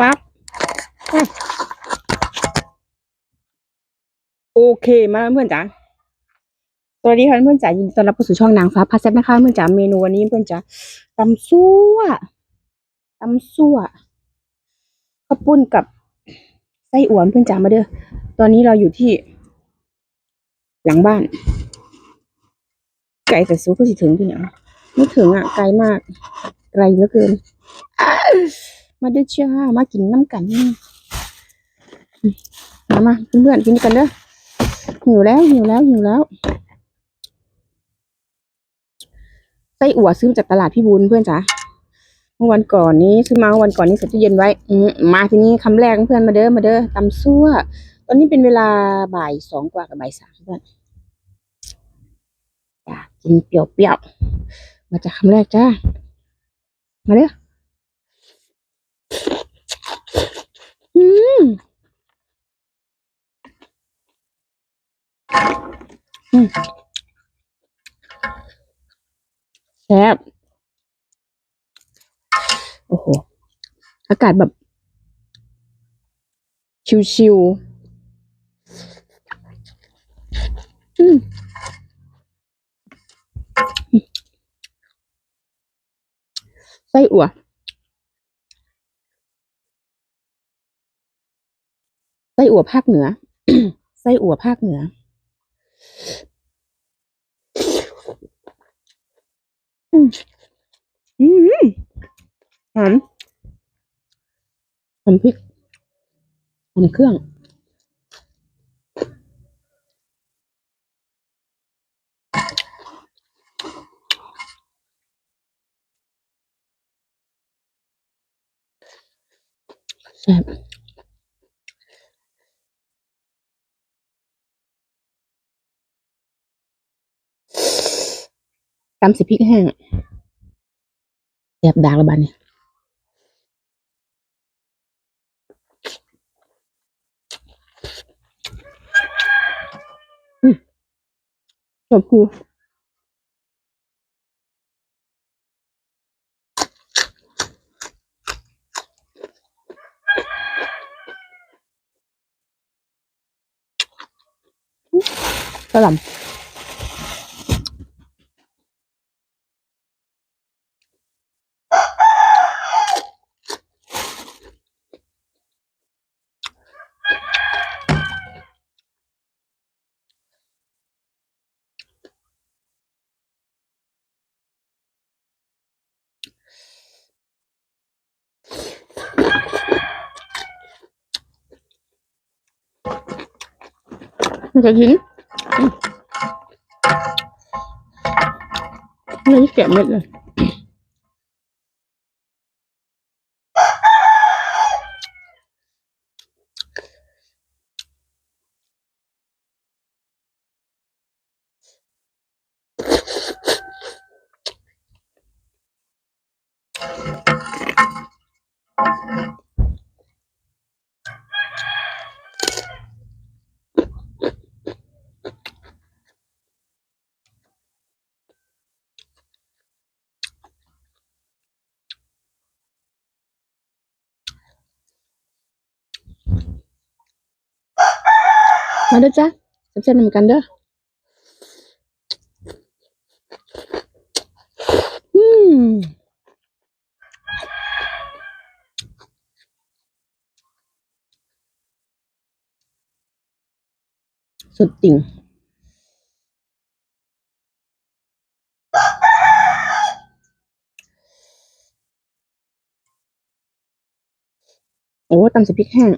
ปั๊บโอเคมาเพื่อนจ๋าสวัสดีค่ะเพื่อนจ๋ายินดีต้อนรับเข้าสู่ช่องนางฟ้าพาเซ็ตนะคะเพื่อนจ๋าเมนูวันนี้เพื่อนจ๋าตำซั่วตำซั่วข้าวปุ้นกับไส้อั่วเพื่อนจ๋ามาเด้อตอนนี้เราอยู่ที่ หลังบ้าน ไก่แต่ซูก็สิถึงที่ไหนวะไม่ถึงอะไกลมาก ไกลเหลือเกิน มาด้อจ้ามากินน้ำกันมามาเพื่อนๆกินกันเด้อหิวแล้วหิวแล้วหิวแล้วไส้อั่วซื้อจากตลาดพี่บุญเพื่อนจ๋าเมื่อวันก่อนนี้ซื้อมาเมื่อวันก่อนนี้ใส่ตู้เย็นไว้อืมาทีนี้คำแรกเพื่อนมาเด้อมาเด้อตำซั่ว ตอนนี้เป็นเวลาบ่ายสองกว่ากับบ่ายสามเพื่อนอยากกินเปรี้ยวๆมาจากคำแรกจ้ามาเด้อมอืม แซ่บโอ้โห อากาศแบบ ชิวๆอืมไส้อั่วไส้อั่วภาคเหนือ ไส้อั่วภาคเหนือ อืมอืมหอมหอมพริกหอมเครื่องแซ่บ ตำสิพริกแห้งแซ่บดากละบาดเนี่ยอืมจบคือสลัม มันจะทิ้งไม่ได้แกะเม็ดเลย มาเด้อจ้ะเส้นๆนกันเด้ออืมสุดติ่งโอ้ตำส่พริกแห้ง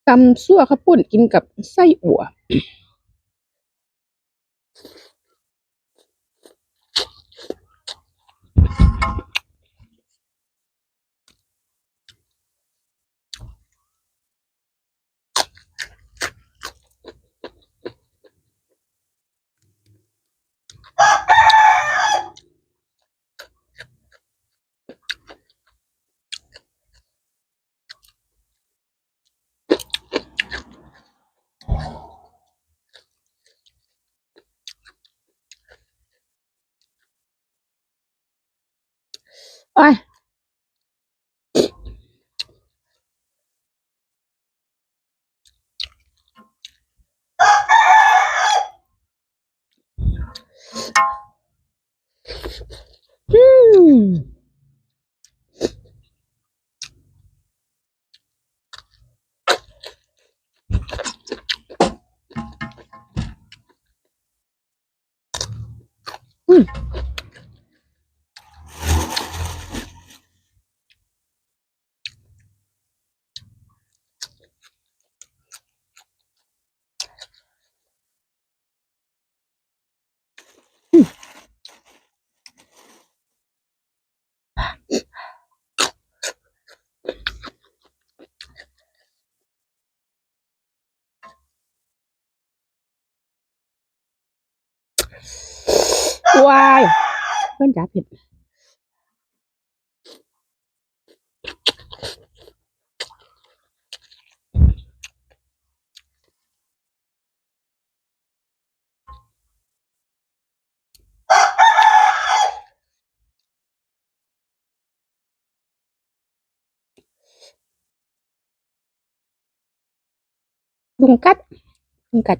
อ ตำซั่วข้าวปุ้นกินกับไส้อั่ว โอ้ย อื วายเพื่อนจ๋าเผ็ดลุงกัดลุงกัด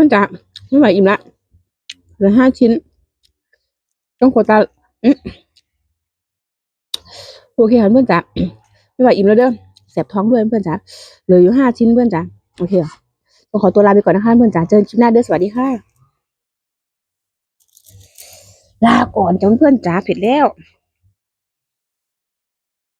พื่อนจ๋าไม่ไหวอิ่มละเหลือห้าชิ้น ต้องโคตาโอเคค่ะเพื่อนจ๋าไม่ไหวอิ่มแล้วเด้อแสบท้องด้วยเพื่อนจ๋าเหลืออยู่ห้าชิ้นเพื่อนจ๋าโอเคต้องขอตัวลาไปก่อนนะคะเพื่อนจ๋าเจอกันคลิปหน้าเด้อสวัสดีค่ะลาก่อนจ้าเพื่อนจ๋าเผ็ดแล้ว